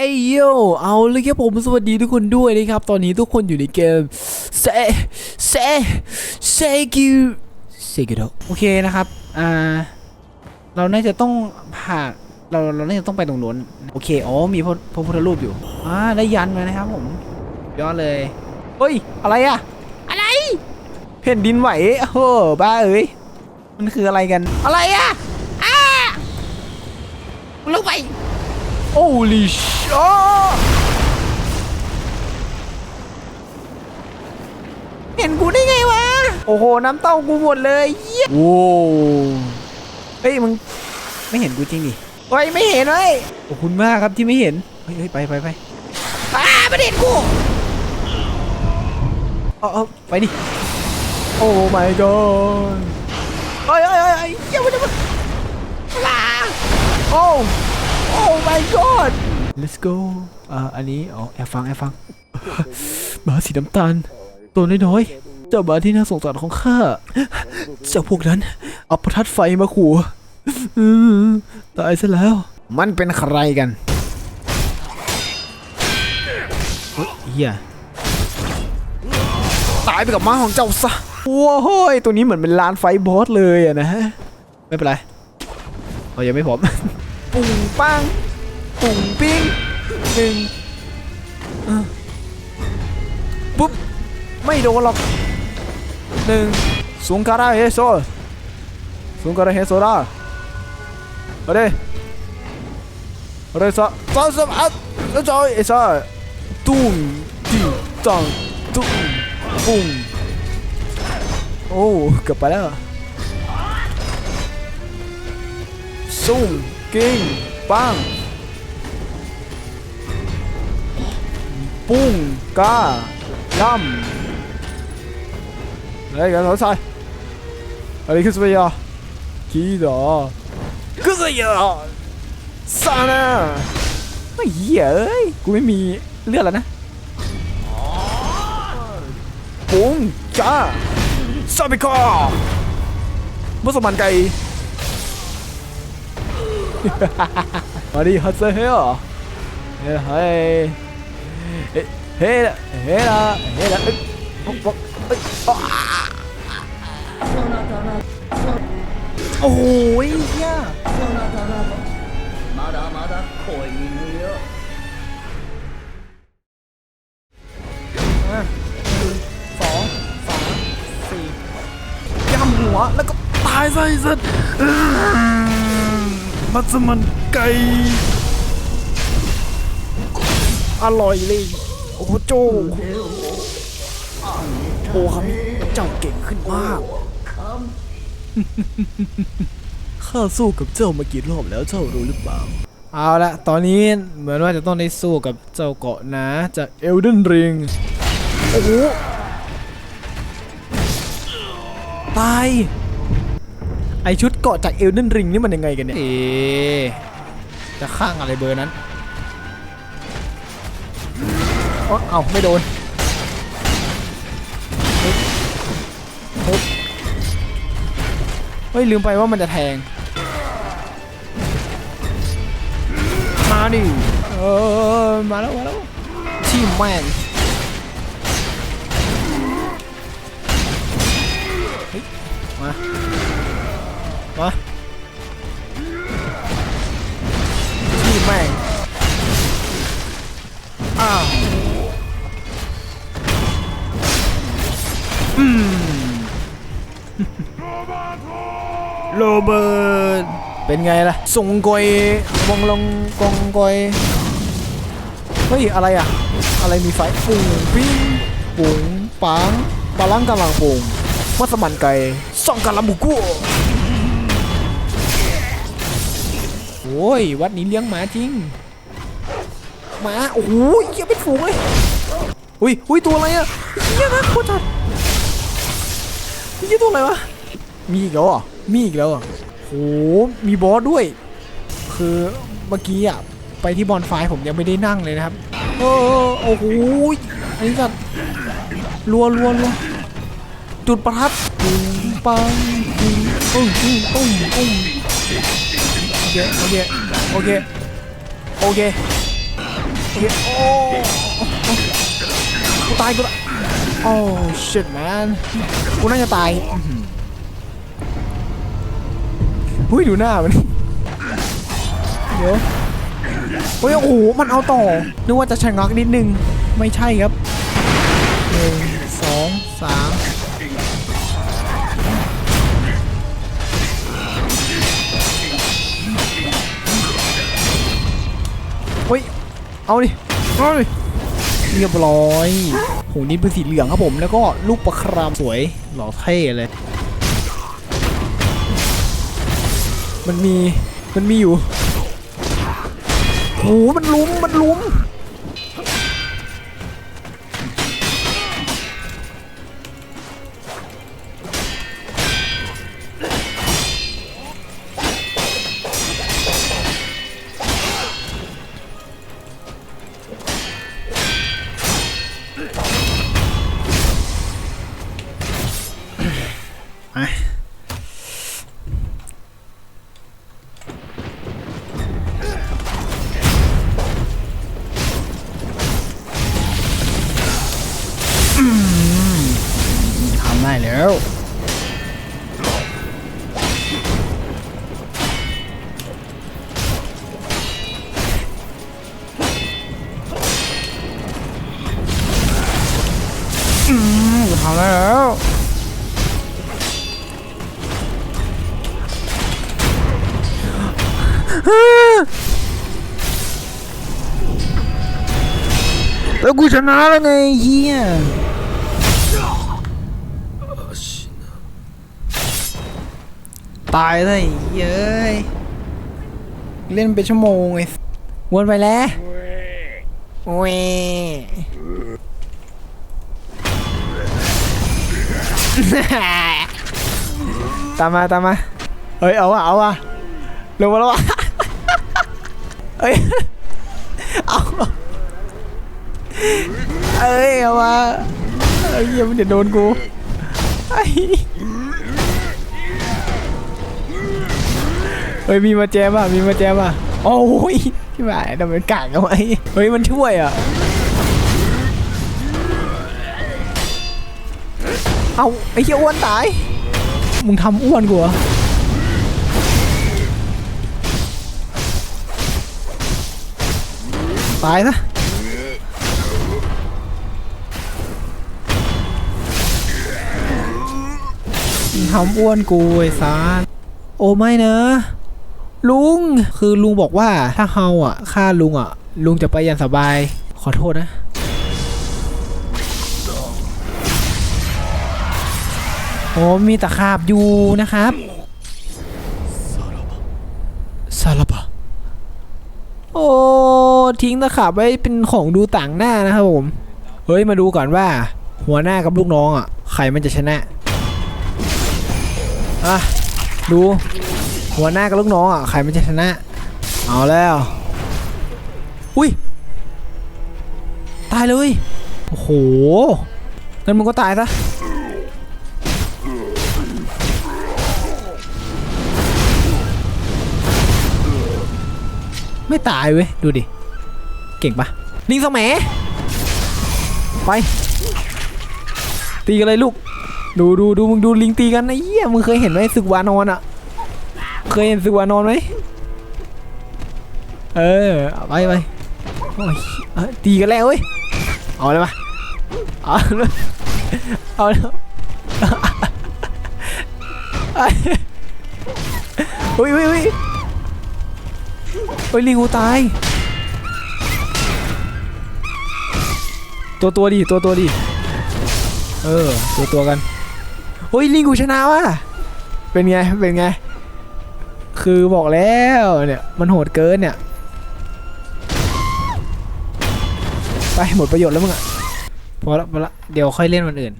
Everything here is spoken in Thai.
เอ้ยโยเอาเลยครับผมสวัสดีทุกคนด้วยนะครับ ตอนนี้ทุกคนอยู่ในเกมเซเซเซกิวเซกิโดโอเคนะครับ อ่า เราน่าจะต้องผ่านเราเราน่าจะต้องไปตรงนู้นโอเค อ๋อ มีพระพระพุทธรูปอยู่ อ่า ได้ยันมานะครับผมยอดเลยเฮ้ย อะไรอะอะไรแผ่นดินไหวโอ้โหบ้าเอ้ย มันคืออะไรกัน อะไรอะอ้าลงไป โอ้ลิชเห็นกูได้ไงวะ โอ้โห น้ำเต้ากูหมดเลยเหี้ยโว้เฮ้ยมึงไม่เห็นกูจริงดิเฮ้ยไม่เห็นเว้ยขอบคุณมากครับที่ไม่เห็นเฮ้ยเฮ้ยไปไปไปอ้าไม่เห็นกูเอาเอาไปดิ โอ้ my god เฮ้ยเฮ้ยเฮ้ยเฮ้ยเหี้ยมันจะมาลาโอ้โอ้ my god let's go อ่าอันนี้อ๋อแอบฟังแอบฟังหมาสีน้ำตาล ตัวน้อยๆเจ้าหมาที่น่าสงสารของข้าเจ้าพวกนั้น เอาประทัดไฟมาขู่อืมตายซะแล้ว มันเป็นใครกันเฮ้ยเฮียตายไปกับม้าของเจ้าซะว้าวเฮ้ยตัวนี้เหมือนเป็นลานไฟบอสเลยอะนะไม่เป็นไรเรายังไม่พร้อม ปุ่งปังปุ่งปิ้งหนึ่งปุ๊บ ไม่โดนหรอกหนึ่งสูงการาเฮโซสูงการาเฮโซด้าเอาดิเอาดิซะซะซะอะแล้วจอยเอซ่าตุ้มติ้งตังตุ้มปุ้งโอ้เกือบไปแล้วซุ่ม กิ้งปังปุ้งกาล่ำเฮ้ยกันเสนใจอะไรขึ้นไยอะกี่ดอขึ้นไปอะซานะไม่เหี้ยเอ้ยกูไม่มีเลือดแล้วนะปุ้งกาซาบิคอผสมมันไก่ มาดิฮัทเซ่เฮ้อเฮ้ยเฮ้ยเฮ้ยเฮ้ยโอ้โเฮียมาดามาดโอยเสองสามสี่ย่ำหัวแล้วก็ตายซะไสุด มัสมันไก่อร่อยเลย โอ้โหโจโอ้ครับเจ้าเก่งขึ้นมาก ข้าสู้กับเจ้ามากี่รอบแล้วเจ้ารู้หรือเปล่า เอาละตอนนี้เหมือนว่าจะต้องได้สู้กับเจ้าเกาะนะจากเอลเดนริง โอ้โห ตาย ไอชุดเกาะจากเอลเดนริงนี่มันยังไงกันเนี่ย เอ๊ะจะข้างอะไรเบอร์นั้นอ๋อเอาไม่โดนฮึบฮึบเฮ้ยลืมไปว่ามันจะแทง มาดิเออมาแล้วมาแล้วที่แม่งมา มาที่แม่งอ้าวอืมโรเบิร์ตเป็นไงล่ะส่งกอยวงลงกองกอยเฮ้ยอะไรอะ อะไรมีไฟปุ่งปิ้งปุ่งปังปลาลังกำลังปุ่งมัสมันไก่ส่องกะลาบุกุโอ้ยวัดนี้เลี้ยงหมาจริงหมาโอ้โหเหี้ยเป็นฝูงเลยอุ้ยอุ้ยตัวอะไรอะเหี้ยนะโคตรจัดเหี้ยตัวอะไรวะมีอีกแล้วอะมีอีกแล้วอะโหมีบอสด้วย คือเมื่อกี้อะไปที่บอลไฟผมยังไม่ได้นั่งเลยนะครับโอ้โอ้โหอันนี้สัตว์รัวรัวรัวจุดประทัดปุ้งปังปุ้งปุ้งปุ้งปุ้ง เคโอเคโอเคโอเคโอเคโอ้กูตายกูละโอ้ shit man กูน่าจะตายอื้อหือหุ้ยดูหน้ามันเดี๋ยวเฮ้ยโอ้โหมันเอาต่อนึกว่าจะชะงักนิดนึง ไม่ใช่ครับหนึ่ง เอาดิเอาดิเรียบร้อยโหนี่เป็นสีเหลืองครับผม แล้วก็ลูกประครามสวย หล่อเท่เลย มันมี มันมีอยู่โหมันลุมมันลุม แล้วอืมทำได้แล้วแล้วกูชนะแล้วไงเฮีย ตายเลยเย้ยเล่นเป็นชั่วโมงไอ้วนไปแล้วเว้ตามมาตามมาเฮ้ยเอาอะเอาอะลงมาแล้ววะเฮ้ยเอาเอ้ยเอามาไอ้เหี้ยมันจะโดนกูไอ้ ฮ้ยมีมาแจมอะมีมาแจมอะโอ้ยที่หมายทำไมกากเอาไว้เฮ้ยมันช่วยอะเอาไอ้เหี้ยอ้วนตายมึงทำอ้วนกูเหรอตายซะทำอ้วนกูไอ้สารโอ้ไม่นะ ลุง คือลุงบอกว่าถ้าเฮาอะฆ่าลุงอะ ลุงจะไปอย่างสบาย ขอโทษนะ โอ้มีตะขาบอยู่นะครับซาลาบะโอ้ทิ้งตะขาบไว้เป็นของดูต่างหน้านะครับผม เฮ้ยมาดูก่อนว่า หัวหน้ากับลูกน้องอะใครมันจะชนะ อะ ดู หัวหน้ากับลูกน้องอะใครมันจะชนะ เอาแล้ว อุ้ย ตายเลย โอ้โหงั้นมึงก็ตายซะไม่ตายเว้ย ดูดิ เก่งปะลิงสมัยไปตีกันเลยลูก ดูดูดูมึงดูลิงตีกันไอ้เหี้ยมึงเคยเห็นไหมศึกวานอนอะ เคยเห็นศึกวนอนไหมเออไปไปโอ้ยตีกันแล้วเว้ยเอาเลยมาเอาเลยเอาเลยเฮ้ยเฮ้ยเฮ้ยเฮ้ยลิงกูตาย ตัวตัวดิตัวตัวดิเออตัวตัวกันเฮ้ยลิงกูชนะว่ะเป็นไงเป็นไง คือบอกแล้วเนี่ยมันโหดเกินเนี่ย ไปหมดประโยชน์แล้วมึงอะพอละพอละเดี๋ยวค่อยเล่นวันอื่น